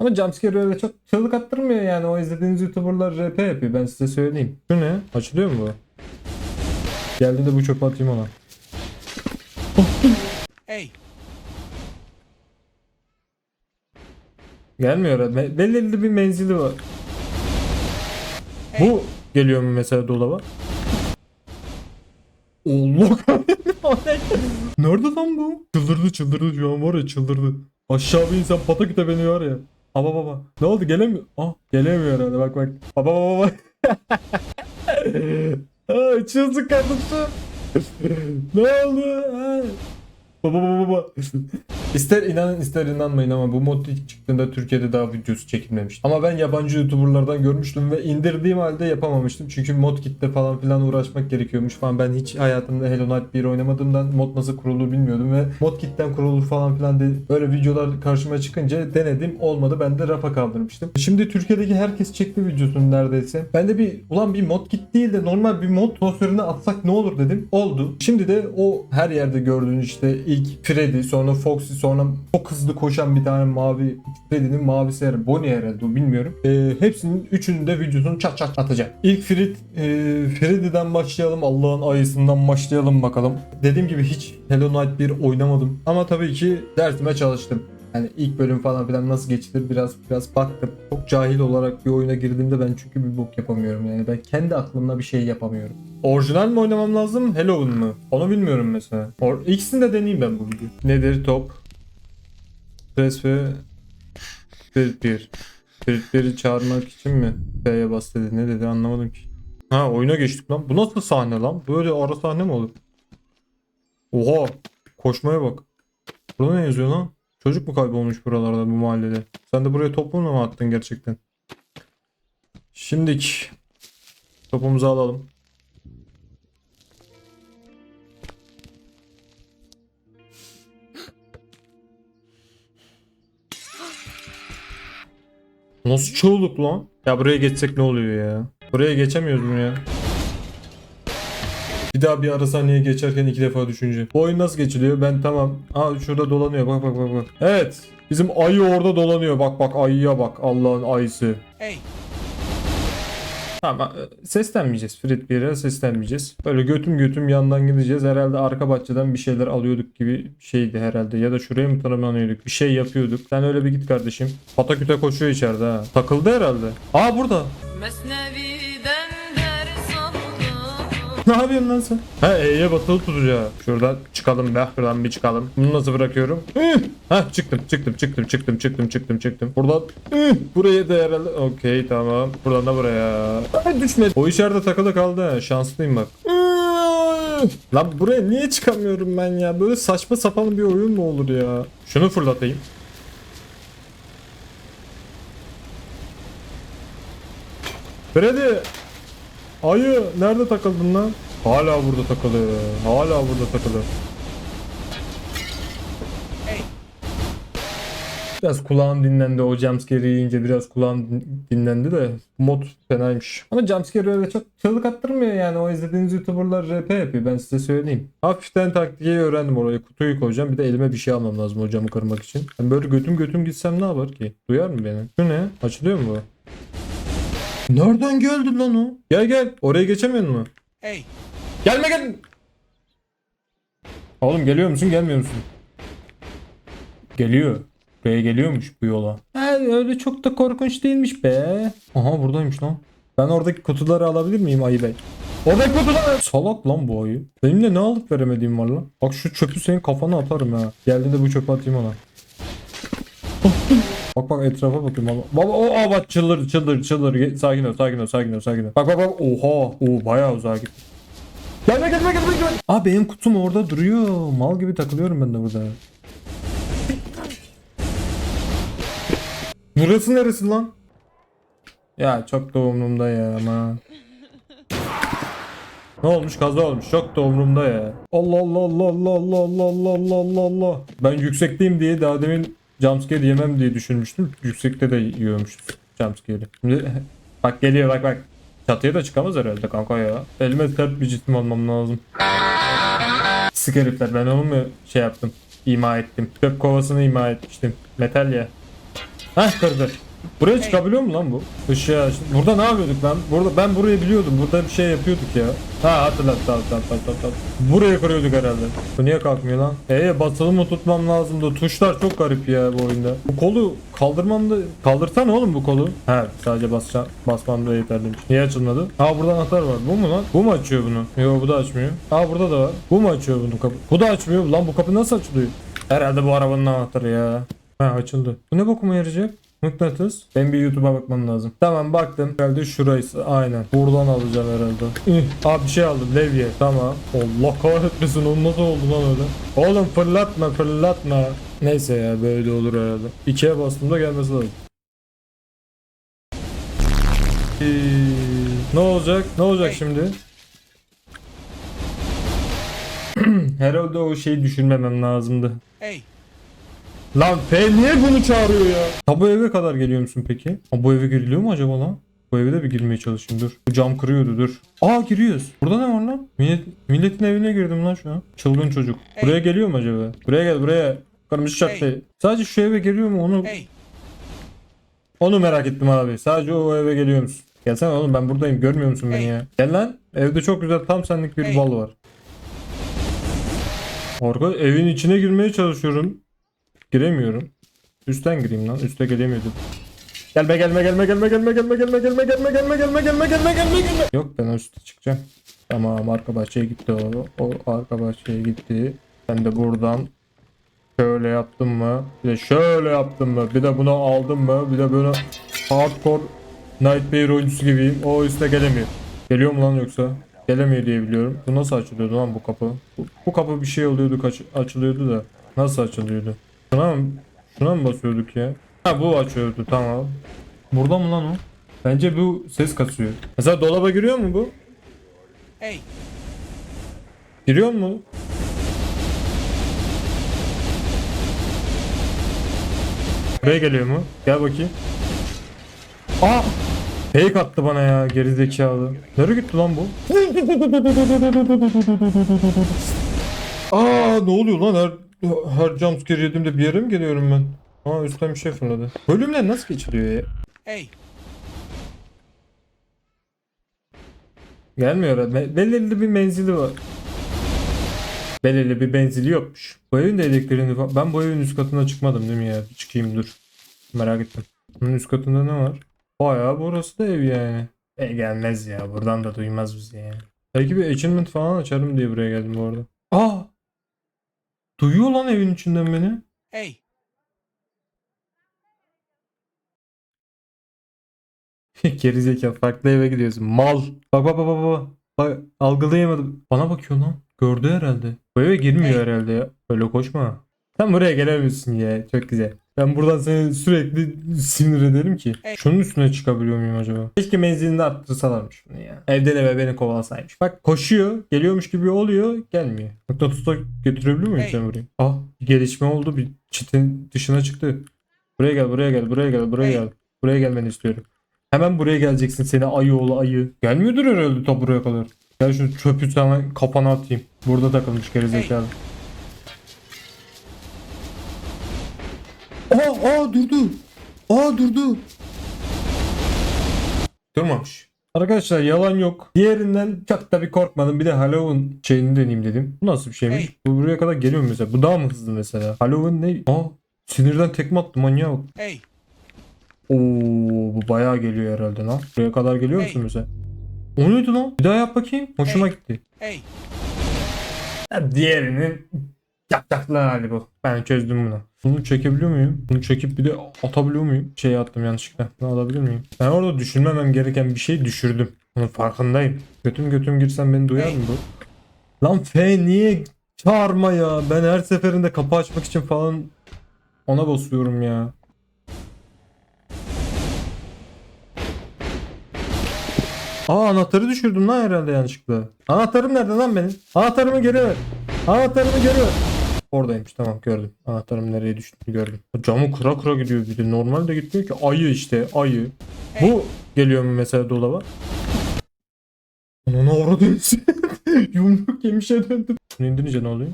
Ama jumpscare öyle çok çığlık attırmıyor yani. O izlediğiniz YouTuber'lar RP yapıyor ben size söyleyeyim. Şu ne? Açılıyor mu bu? Geldiğinde bu çöpe atayım ona. Hey, Gelmiyor. Me- Belirli bir menzili var. Bu geliyor mu mesela dolaba? Allah Nerede lan bu? Çıldırdı çıldırdı şu an var ya çıldırdı. Aşağı bir insan pataküte beni var ya. Baba baba. Ne oldu gelemiyor. Ah gelemiyor herhalde bak bak. Baba baba baba. Aa, çıldık ne oldu? Ha. Baba inanın ister inanmayın ama bu mod ilk çıktığında Türkiye'de daha videosu çekilmemişti. Ama ben yabancı YouTuber'lardan görmüştüm ve indirdiğim halde yapamamıştım. Çünkü mod kitle falan filan uğraşmak gerekiyormuş falan. Ben hiç hayatımda Hello Night 1 oynamadığımdan mod nasıl kurulur bilmiyordum ve mod kitten kurulur falan filan diye böyle videolar karşıma çıkınca denedim. Olmadı ben de rafa kaldırmıştım. Şimdi Türkiye'deki herkes çekti videosunu neredeyse. Ben de bir ulan bir mod kit değil de normal bir mod klasörüne atsak ne olur dedim. Oldu. Şimdi de o her yerde gördüğün işte ilk Freddy sonra Foxy sonra çok hızlı koşan bir tane mavi Freddy'nin mavisi herhalde. Bonnie herhalde bilmiyorum. Ee, hepsinin üçünün de videosunu çat çat atacağım. İlk Fred, e, Freddy'den başlayalım. Allah'ın ayısından başlayalım bakalım. Dediğim gibi hiç Hello Night 1 oynamadım. Ama tabii ki dersime çalıştım. Yani ilk bölüm falan filan nasıl geçilir biraz biraz baktım. Çok cahil olarak bir oyuna girdiğimde ben çünkü bir bok yapamıyorum yani. Ben kendi aklımla bir şey yapamıyorum. Orijinal mi oynamam lazım? Halloween mı? Onu bilmiyorum mesela. Or İkisini de deneyeyim ben bu video. Nedir top? Press ve 1. Spirit 1'i çağırmak için mi? B'ye bas dedi. Ne dedi anlamadım ki. Ha oyuna geçtik lan. Bu nasıl sahne lan? Böyle ara sahne mi olur? Oha. Koşmaya bak. Burada ne yazıyor lan? Çocuk mu kaybolmuş buralarda bu mahallede? Sen de buraya topunu mu attın gerçekten? Şimdik topumuzu alalım. Nasıl çoğuluk lan? Ya buraya geçsek ne oluyor ya? Buraya geçemiyoruz mu ya? Bir daha bir ara sahneye geçerken iki defa düşünce. Bu oyun nasıl geçiliyor? Ben tamam. Aa şurada dolanıyor. Bak bak bak bak. Evet. Bizim ayı orada dolanıyor. Bak bak ayıya bak. Allah'ın ayısı. hey, Tamam e, seslenmeyeceğiz. Fred bir yere seslenmeyeceğiz. Böyle götüm götüm yandan gideceğiz. Herhalde arka bahçeden bir şeyler alıyorduk gibi şeydi herhalde. Ya da şuraya mı tırmanıyorduk? Bir şey yapıyorduk. Sen öyle bir git kardeşim. Pataküte koşuyor içeride ha. Takıldı herhalde. Aa burada. Aldım. Ne yapıyorsun lan sen? Ha E'ye basılı tutacağım. Şuradan çıkalım be. Şuradan bir çıkalım. Bunu nasıl bırakıyorum? Ha çıktım çıktım çıktım çıktım çıktım çıktım çıktım. Buradan buraya da herhalde. Okey tamam. Buradan da buraya. Ay düşmedi. O içeride takılı kaldı. Şanslıyım bak. Lan buraya niye çıkamıyorum ben ya? Böyle saçma sapan bir oyun mu olur ya? Şunu fırlatayım. Freddy! Ayı nerede takıldın lan? Hala burada takılı. Hala burada takılı. Biraz kulağım dinlendi o jumpscare yiyince biraz kulağım din- dinlendi de mod fenaymış. Ama jumpscare öyle çok çığlık attırmıyor yani o izlediğiniz YouTuber'lar RP yapıyor ben size söyleyeyim. Hafiften taktiği öğrendim oraya kutuyu koyacağım bir de elime bir şey almam lazım hocamı kırmak için. Ben böyle götüm götüm gitsem ne yapar ki? Duyar mı beni? Şu ne? Açılıyor mu bu? Nereden geldi lan o? Gel gel. Oraya geçemiyor mu? hey, Gelme gel. Oğlum geliyor musun gelmiyor musun? Geliyor. Buraya geliyormuş bu yola. Ha, öyle çok da korkunç değilmiş be. Aha buradaymış lan. Ben oradaki kutuları alabilir miyim ayı bey? Oradaki kutuları... Salak lan bu ayı. Benim de ne alıp veremediğim var lan. Bak şu çöpü senin kafana atarım ha. Geldiğinde bu çöpü atayım ona. Bak bak etrafa bakayım baba. Baba o aa bak çıldır çıldır çıldır. Sakin ol sakin ol sakin ol sakin ol. Bak bak bak oha. Oo bayağı uzağa gitti. Gelme gelme gelme gelme. Aa benim kutum orada duruyor. Mal gibi takılıyorum ben de burada. Burası neresi lan? Ya çok da umurumda ya ama. Ne olmuş kaza olmuş çok da umurumda ya. Allah Allah Allah Allah Allah Allah Allah Allah Allah. Ben yüksekteyim diye daha demin jumpscare yemem diye düşünmüştüm. Yüksekte de yiyormuşuz jumpscare'i. Şimdi bak geliyor bak bak. Çatıya da çıkamaz herhalde kanka ya. Elime sert bir cisim almam lazım. Sık ben onu mu şey yaptım? İma ettim. Çöp kovasını ima etmiştim. Metal ya. Heh kırdı. Buraya çıkabiliyor mu lan bu? Işığı aç. Burada ne yapıyorduk lan? Burada ben burayı biliyordum. Burada bir şey yapıyorduk ya. Ha hatırlat tamam tamam tamam tamam. Buraya kırıyorduk herhalde. Bu niye kalkmıyor lan? Ee basılı mı tutmam lazımdı? Tuşlar çok garip ya bu oyunda. Bu kolu kaldırmam da kaldırsana oğlum bu kolu. He sadece basacağım. Basmam da yeterliymiş. Niye açılmadı? Ha burada anahtar var. Bu mu lan? Bu mu açıyor bunu? Yok bu da açmıyor. Ha burada da var. Bu mu açıyor bunu kapı? Bu da açmıyor. Lan bu kapı nasıl açılıyor? Herhalde bu arabanın anahtarı ya. Ha açıldı. Bu ne bokuma yarayacak? Mıknatıs. Ben bir YouTube'a bakmam lazım. Tamam baktım. Herhalde şurası. Aynen. Buradan alacağım herhalde. Abi bir şey aldım. Levye. Tamam. Allah kahretmesin. O nasıl oldu lan öyle? Oğlum fırlatma fırlatma. Neyse ya böyle olur herhalde. İkiye bastığımda gelmesi lazım. Ne olacak? Ne olacak şimdi? Herhalde o şeyi düşünmemem lazımdı. Hey, Lan F niye bunu çağırıyor ya? Ha bu eve kadar geliyor musun peki? Ha bu eve giriliyor mu acaba lan? Bu eve de bir girmeye çalışayım dur. Bu cam kırıyordu dur. Aa giriyoruz. Burada ne var lan? Millet, milletin evine girdim lan şu an. Çılgın çocuk. Buraya geliyor mu acaba? Buraya gel buraya. Kırmızı şartlı. Sadece şu eve geliyor mu onu hey, onu merak ettim abi. Sadece o eve geliyor musun? Gelsene oğlum ben buradayım. Görmüyor musun beni Hey. ya? Gel lan. Evde çok güzel tam senlik bir Hey. bal var. Arka evin içine girmeye çalışıyorum. Giremiyorum. Üstten gireyim lan. Üste gelemiyordum. Gelme gelme gelme gelme gelme gelme gelme gelme gelme gelme gelme gelme gelme gelme gelme. Yok ben üstte çıkacağım. Tamam arka bahçeye gitti o. O arka bahçeye gitti. Ben de buradan şöyle yaptım mı? Bir de şöyle yaptım mı? Bir de bunu aldım mı? Bir de böyle hardcore Nightmare oyuncusu gibiyim. O üste gelemiyor. Geliyor mu lan yoksa? Gelemiyor diye biliyorum. Bu nasıl açılıyordu lan bu kapı? Bu, bu kapı bir şey oluyordu kaç, açılıyordu da. Nasıl açılıyordu? Şuna mı, şuna mı basıyorduk ya? Ha bu açıyordu tamam. Burada mı lan o? Bence bu ses kasıyor. Mesela dolaba giriyor mu bu? hey, Giriyor mu? Buraya geliyor mu? Gel bakayım. Aa! Fake attı bana ya gerizekalı. Nereye gitti lan bu? Aa ne oluyor lan her her jumpscare yediğimde bir yere mi geliyorum ben? Aa üstten bir şey fırladı. Bölümler nasıl geçiliyor ya? hey, Gelmiyor. Me- belirli bir menzili var. Belirli bir menzili yokmuş. Bu evin de elektriğini Ben bu evin üst katına çıkmadım değil mi ya? Bir Çıkayım dur. Merak ettim. Bunun üst katında ne var? Bayağı burası da ev yani. E gelmez ya. Buradan da duymaz bizi ya. Belki bir achievement falan açarım diye buraya geldim bu arada. Aa! Duyuyor lan evin içinden beni. hey, Gerizekalı farklı eve gidiyorsun. Mal. Bak bak bak bak bak. Bak algılayamadım. Bana bakıyor lan. Gördü herhalde. Bu eve girmiyor herhalde ya. Öyle koşma. Sen buraya gelemiyorsun ya. Çok güzel. Ben buradan seni sürekli sinir ederim ki. Hey. Şunun üstüne çıkabiliyor muyum acaba? Keşke menzilini arttırsalarmış bunu ya. Evden eve beni kovalasaymış. Bak koşuyor. Geliyormuş gibi oluyor. Gelmiyor. Mıknatısla götürebiliyor muyum Hey. sen buraya? Ah bir gelişme oldu. Bir çitin dışına çıktı. Buraya gel buraya gel buraya gel buraya Hey. gel. Buraya gelmeni istiyorum. Hemen buraya geleceksin seni ayı oğlu ayı. Gelmiyordur herhalde ta buraya kadar. Gel şu çöpü sana kafana atayım. Burada takılmış gerizekalı. Aa, aa durdu. Aa durdu. Durmamış. Arkadaşlar yalan yok. Diğerinden çok da bir korkmadım. Bir de Halloween şeyini deneyeyim dedim. Bu nasıl bir şeymiş? Hey. Bu buraya kadar geliyor mu mesela? Bu daha mı hızlı mesela? Halloween ne? Aa sinirden tekme attı manyağa bak. hey, Oo bu bayağı geliyor herhalde lan. Buraya kadar geliyor musun Hey. mesela? O neydi lan? Bir daha yap bakayım. Hoşuma Hey. gitti. hey, Ya diğerinin yapacaklı hali bu. Ben çözdüm bunu. Bunu çekebiliyor muyum? Bunu çekip bir de atabiliyor muyum? Şey attım yanlışlıkla. Bunu alabilir miyim? Ben orada düşünmemem gereken bir şey düşürdüm. Bunun farkındayım. Götüm götüm girsem beni duyar mı bu? Lan F niye çağırma ya? Ben her seferinde kapı açmak için falan ona basıyorum ya. Aa anahtarı düşürdüm lan herhalde yanlışlıkla. Anahtarım nerede lan benim? Anahtarımı geri ver. Anahtarımı geri ver. Oradaymış tamam gördüm. Anahtarım nereye düştüğünü gördüm. Camı kıra kıra gidiyor bir de. Normalde gitmiyor ki. Ayı işte ayı. Bu geliyor mu mesela dolaba? Orada dönüşü. Yumruk yemişe döndüm. Bunu indirince ne oluyor?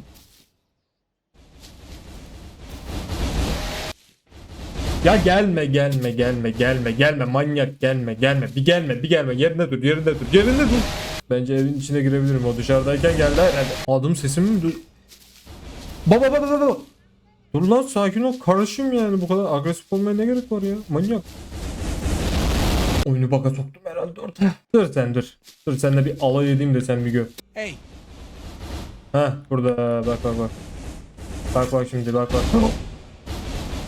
Ya gelme gelme gelme gelme gelme manyak gelme gelme bir gelme bir gelme yerinde dur yerinde dur yerinde dur. Bence evin içine girebilirim o dışarıdayken geldi herhalde. Adım sesimi mi duy? Baba baba baba. Dur lan sakin ol karışım yani bu kadar agresif olmaya ne gerek var ya manyak. Oyunu baka soktum herhalde orada. Dur sen dur. Dur senle bir alay edeyim de sen bir gör. Hey, Ha burada bak bak bak. Bak bak şimdi bak bak.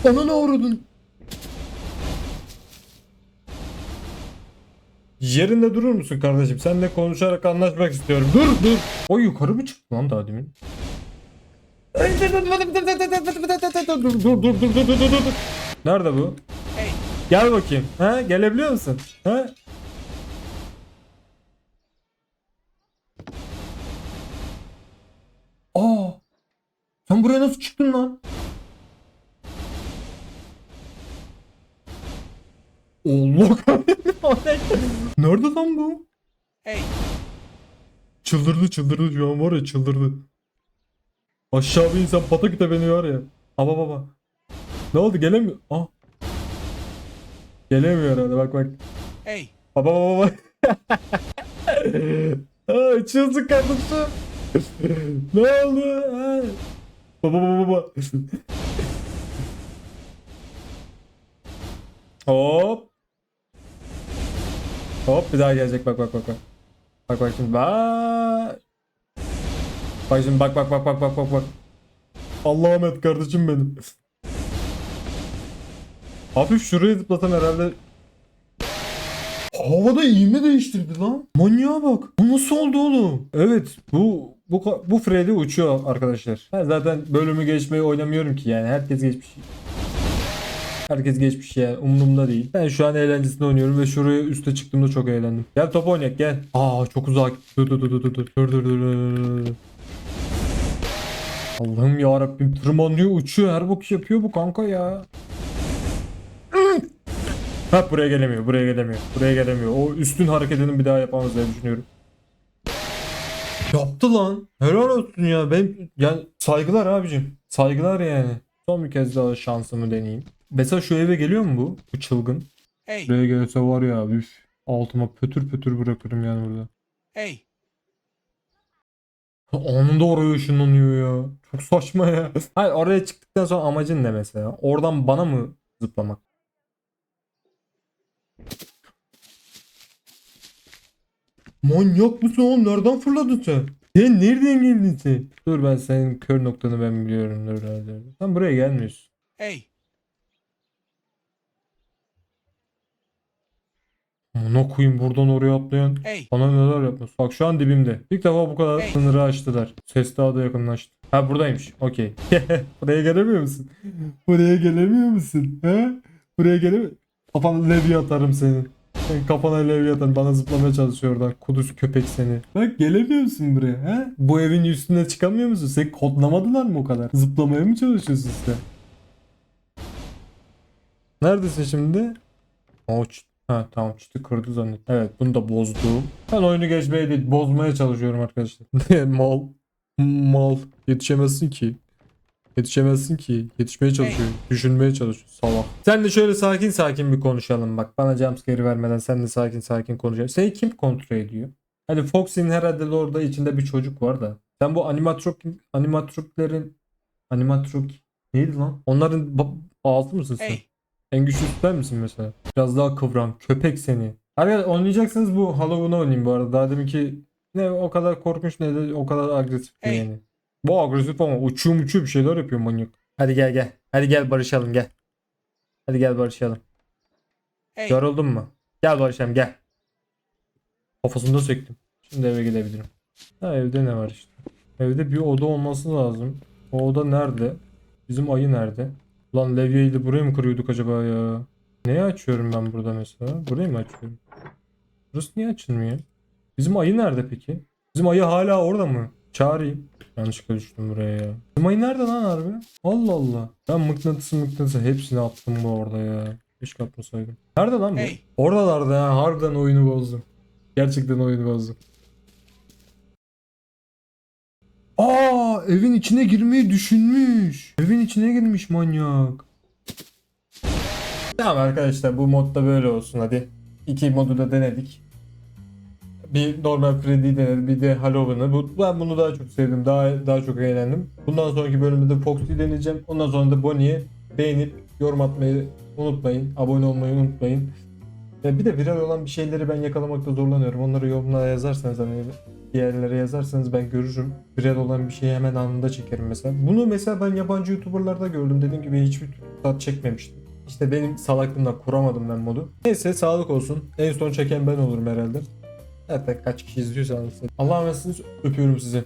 Ona ne uğradın? Yerinde durur musun kardeşim? Seninle konuşarak anlaşmak istiyorum. Dur dur. O yukarı mı çıktı lan daha demin? Dur dur dur dur dur dur dur dur. Nerede bu? Gel bakayım. Ha gelebiliyor musun? Ha? Aa! Sen buraya nasıl çıktın lan? Allah kahretsin. Nerede lan bu? Hey. Çıldırdı çıldırdı şu an var ya çıldırdı. Aşağı bir insan pataküte beni var ya. Baba baba. Ne oldu gelemiyor. Aa. Gelemiyor herhalde bak bak. hey, Baba baba baba. Aa, çıldık kardeşim. ne oldu? Ha? Baba baba baba. Hop. Hop bir daha gelecek bak bak bak bak. Bak bak şimdi bak. Bak şimdi bak bak bak bak bak bak bak. Allah'ım et kardeşim benim. Hafif şuraya zıplasam herhalde Havada ivme değiştirdi lan. Manyağa bak. Bu nasıl oldu oğlum? Evet bu bu bu Freddy uçuyor arkadaşlar. Ben zaten bölümü geçmeyi oynamıyorum ki yani herkes geçmiş. Herkes geçmiş yani umurumda değil. Ben şu an eğlencesini oynuyorum ve şuraya üste çıktığımda çok eğlendim. Gel top oynayak gel. Aa çok uzak. Dur dur dur dur dur dur dur dur dur. Allah'ım ya Rabbim tırmanıyor uçuyor her bok yapıyor bu kanka ya. Ha buraya gelemiyor, buraya gelemiyor, buraya gelemiyor. O üstün hareketini bir daha yapamaz diye düşünüyorum. Yaptı lan. Helal olsun ya. Ben yani saygılar abicim. Saygılar yani. Son bir kez daha şansımı deneyeyim. Mesela şu eve geliyor mu bu? Bu çılgın. hey, Buraya gelse var ya üf. Altıma pötür pötür bırakırım yani burada. hey, Anında oraya ışınlanıyor ya. Çok saçma ya. Hayır oraya çıktıktan sonra amacın ne mesela? Oradan bana mı zıplamak? Manyak mısın oğlum? Nereden fırladın sen? Sen nereden geldin sen? Dur ben senin kör noktanı ben biliyorum. Dur, dur, dur. Sen buraya gelmiyorsun. hey, Amına koyayım buradan oraya atlayan. hey, Bana neler yapmış. Bak şu an dibimde. İlk defa bu kadar Hey. sınırı aştılar. Ses daha da yakınlaştı. Ha buradaymış. Okey. Buraya gelemiyor musun? Buraya gelemiyor musun? He? Buraya gelemiyor Kafana levye atarım seni. Sen kafana levye atarım. Bana zıplamaya çalışıyor oradan. Kuduz köpek seni. Bak gelemiyor musun buraya? He? Bu evin üstüne çıkamıyor musun? Seni kodlamadılar mı o kadar? Zıplamaya mı çalışıyorsun sen? Neredesin şimdi? O ç- Ha tamam çiti kırdı zannet. Evet bunu da bozdum. Ben oyunu geçmeye değil bozmaya çalışıyorum arkadaşlar. Mal. Mal. Yetişemezsin ki. Yetişemezsin ki. Yetişmeye çalışıyor. Düşünmeye çalışıyor. Salak. Sen de şöyle sakin sakin bir konuşalım bak. Bana jumpscare vermeden sen de sakin sakin konuşalım. Seni kim kontrol ediyor? Hani Foxy'nin herhalde orada içinde bir çocuk var da. Sen bu animatrok animatroklerin animatrok neydi lan? Onların ağzı mısın sen? hey, En güçlüsü sen misin mesela? Biraz daha kıvran. Köpek seni. Arkadaşlar oynayacaksınız bu Halloween'a oynayayım bu arada. Daha deminki ne o kadar korkunç ne de o kadar agresif Hey. yani. Bu agresif ama uçuyor uçuyor bir şeyler yapıyor manyak. Hadi gel gel. Hadi gel barışalım gel. Hadi gel barışalım. hey, Yoruldun mu? Gel barışalım gel. Kafasında sektim. Şimdi eve gidebilirim. Ha evde ne var işte. Evde bir oda olması lazım. O oda nerede? Bizim ayı nerede? Lan levyeyi de buraya mı kırıyorduk acaba ya? Neyi açıyorum ben burada mesela? Burayı mı açıyorum? Burası niye açılmıyor? Bizim ayı nerede peki? Bizim ayı hala orada mı? Çağırayım. Yanlışlıkla düştüm buraya ya. Bizim ayı nerede lan harbi? Allah Allah. Ben mıknatısı mıknatısı hepsini attım bu orada ya. Keşke atmasaydım. Nerede lan bu? Hey. Oradalarda ya. Harbiden oyunu bozdum. Gerçekten oyunu bozdum. Aa evin içine girmeyi düşünmüş. Evin içine girmiş manyak. Tamam arkadaşlar bu modda böyle olsun hadi. İki modu da denedik. Bir normal Freddy'yi denedim bir de Halloween'ı. Bu, ben bunu daha çok sevdim. Daha daha çok eğlendim. Bundan sonraki bölümde de Foxy'yi deneyeceğim. Ondan sonra da Bonnie'yi beğenip yorum atmayı unutmayın. Abone olmayı unutmayın. Ya bir de viral olan bir şeyleri ben yakalamakta zorlanıyorum. Onları yorumlara yazarsanız hani bir yerlere yazarsanız ben görürüm. Viral olan bir şeyi hemen anında çekerim mesela. Bunu mesela ben yabancı YouTuber'larda gördüm. Dediğim gibi hiçbir tat çekmemiştim. İşte benim salaklığımla kuramadım ben modu. Neyse sağlık olsun. En son çeken ben olurum herhalde. Zaten kaç kişi izliyorsa anlasın. Allah'a emanetsiniz. Öpüyorum sizi.